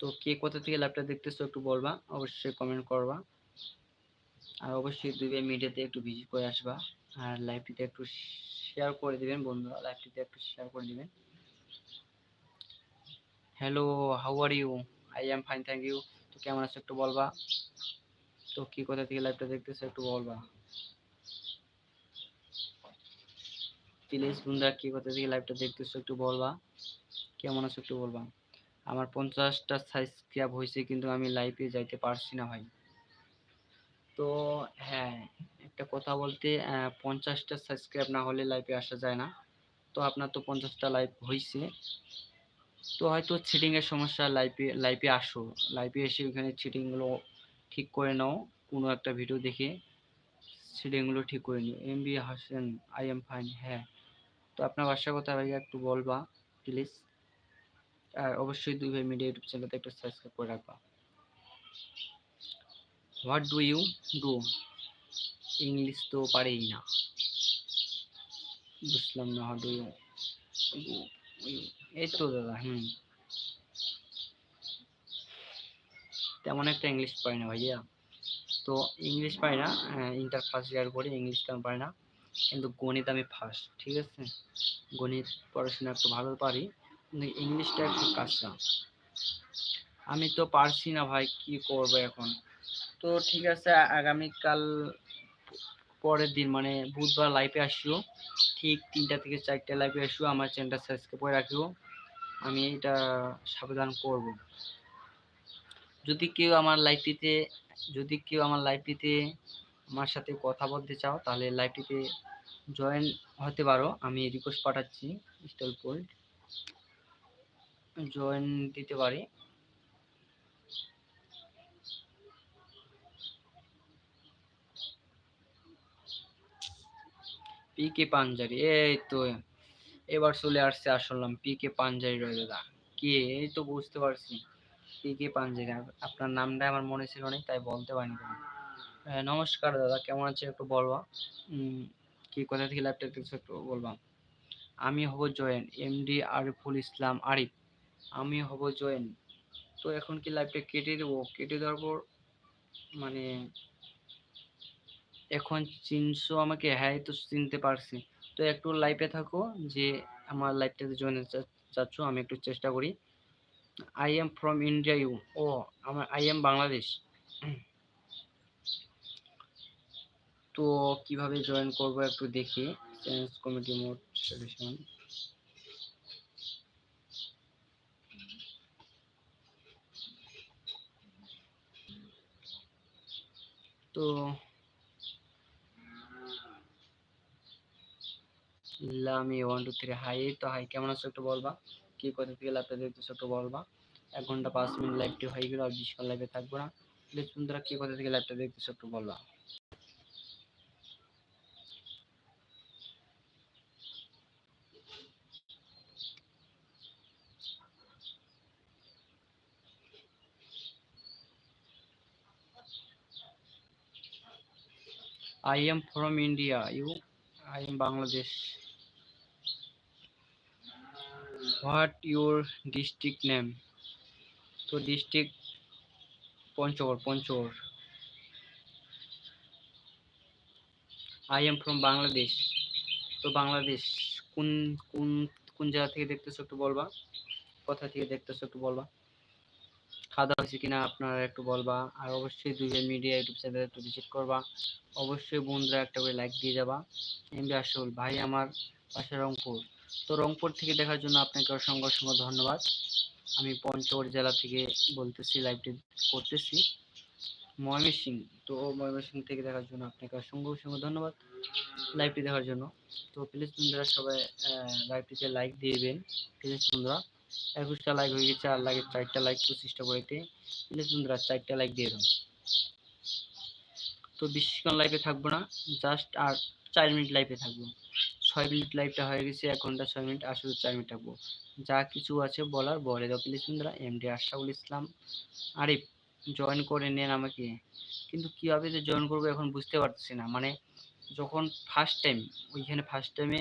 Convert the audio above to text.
তো কে কোথা থেকে লাইভটা দেখতেছো একটু বলবা, অবশ্যই কমেন্ট করবা। আর অবশ্যই ভাই মিডিয়াতে একটু ভিজিট করে আসবা, আর লাইভটিতে একটু শেয়ার করে দিবেন বন্ধুরা লাইভটিতে একটু শেয়ার করে দিবেন। Hello how are you I am fine thank you তো কেমন আছো একটু বলবা? তো কি কোথা থেকে লাইভটা দেখতেছো একটু বলবা। প্লিজ বন্ধুরা, কি কোথা থেকে লাইভটা দেখতেছো একটু বলবা। কেমন আছো একটু বলবা। আমার পঞ্চাশটা সাবস্ক্রাইব হয়েছে কিন্তু আমি লাইভে যাইতে পারছি না ভাই। তো হ্যাঁ একটা কথা বলতে পঞ্চাশটা সাবস্ক্রাইব না হলে লাইভে আসা যায় না। তো আপনার তো পঞ্চাশটা লাইভ হয়েছে তো হয়তো চিটিং এর সমস্যা লাইভে লাইভে আসো। লাইভে এসে ওখানে চিটিংগুলো ঠিক করে নাও, কোনো একটা ভিডিও দেখে চিটিংগুলো ঠিক করে নিও। M B Hasan I am fine হ্যাঁ। তো আপনার বাসার কথা ভাই একটু বলবা প্লিজ আর অবশ্যই দুই ভাই মিডিয়া ইউটিউব চ্যানেলতে একটু সাবস্ক্রাইব করে রাখবা। What do you do English তো পারেই না। বুঝলাম না হাউ ডু ইউ এই তো দাদা, হুম। তেমন একটা ইংলিশ পারি না ভাইয়া। তো ইংলিশ পারি না ইন্টার ফার্স্ট ইয়ার পরে ইংলিশ তেমন পারি না। কিন্তু গণিত আমি ফার্স্ট ঠিক আছে? গণিত পড়াশোনা একটু ভালো পারি। ইংলিশটা একটু কাঁচা। আমি তো পারছি না ভাই, কি করব এখন? তো ঠিক আছে, আগামীকাল পরের দিন মানে বুধবার লাইভে আসিও। ঠিক তিনটা থেকে চারটে লাইভে আসিও, আমার চ্যানেলটা সাবস্ক্রাইব করে রাখিও। আমি এটা সাবধান করব। যদি কেউ আমার লাইভটিতে যদি কেউ আমার লাইভটিতে আমার সাথে কথা বলতে চাও, তাহলে লাইভটিতে জয়েন হতে পারো। আমি রিকোয়েস্ট পাঠাচ্ছি স্টল পোল্ড জয়েন দিতে পারি। পি কে পাঞ্জারি এই তো। এবার চলে আসছে আসলাম পি কে পাঞ্জারি রয়ে দাদা কে? এই তো বুঝতে পারছি। পি কে পাঞ্জারি আপনার নামটা আমার মনে ছিল না তাই বলতে পারিনি। হ্যাঁ, নমস্কার দাদা কেমন আছে একটু বলবা? কি কোথা থেকে ল্যাপটপ একটু বলবা? আমি হব জয়েন এমডি আরিফুল ইসলাম আরিফ আমি হব জয়েন। তো এখন কি লাইভটা কেটে দেবো? কেটে দেওয়ার পর মানে এখন চিনছো আমাকে? হ্যাঁ তো চিনতে পারছি। তো একটু লাইভে থাকো যে আমার লাইভটাতে জয়েন চাচ্ছ, আমি একটু চেষ্টা করি। I am from India you ও, আমার আই এম বাংলাদেশ তো কীভাবে জয়েন করব একটু দেখি। চেঞ্জ কমিটি মোড সলিউশন তো লামি ওয়ান টু থ্রি হাই তো হাই কেমন আছো একটু বলবা? কি কোথা থেকে লাইভটা দেখতেছো একটু বলবা? এক ঘণ্টা পাঁচ মিনিট লাইভটি হয়ে গেল, আর বিশক্ষণ লাইভে থাকব না। প্লিজ বন্ধুরা, কি কোথা থেকে লাইভটা দেখতেছো একটু বলবা? I am from India. You? I am Bangladesh. What your district name? তো district Panchagarh Panchagarh I am from Bangladesh তো বাংলাদেশ কোন কোন কোন জায়গা থেকে দেখতেছো একটু বলবা কোথা থেকে দেখতেছো একটু বলবা খাওয়া দাওয়া হয়েছে কিনা আপনারা একটু বলবা। আর অবশ্যই দুইজন মিডিয়া ইউটিউব চ্যানেল একটু ভিজিট করবা। অবশ্যই বন্ধুরা একটা করে লাইক দিয়ে যাবা। এমবি আসল ভাই আমার পাশে রংপুর। তো রংপুর থেকে দেখার জন্য আপনাকে অসংখ্য অসংখ্য ধন্যবাদ। আমি পঞ্চগড় জেলা থেকে বলতেছি লাইভটি করতেছি। ময়মনসিং তো ময়মনসিং থেকে দেখার জন্য আপনাকে অসংখ্য অসংখ্য ধন্যবাদ লাইভটি দেখার জন্য। তো প্লিজ বন্ধুরা সবাই লাইভটিতে লাইক দিয়ে দিবেন। প্লিজ বন্ধুরা। একুশটা লাইক হয়ে গেছে, আর লাগে চারটা লাইক পঁচিশটা করেতে প্লিজ বন্ধুরা, চারটা লাইক দিয়ে দাও। তো বেশিক্ষণ লাইভে থাকব না জাস্ট আর চার মিনিট লাইভে থাকব। ছয় মিনিট লাইভটা হয়ে গেছে, এক ঘণ্টা ছয় মিনিট আসলে চার মিনিট থাকব। যা কিছু আছে বলার, বলে দাও প্লিজ বন্ধুরা। এমডি আশরাফুল ইসলাম আরিফ জয়েন করে নেন আমাকে। কিন্তু কীভাবে যে জয়েন করব এখন বুঝতে পারতেছি না। মানে যখন ফার্স্ট টাইম ওইখানে ফার্স্ট টাইমে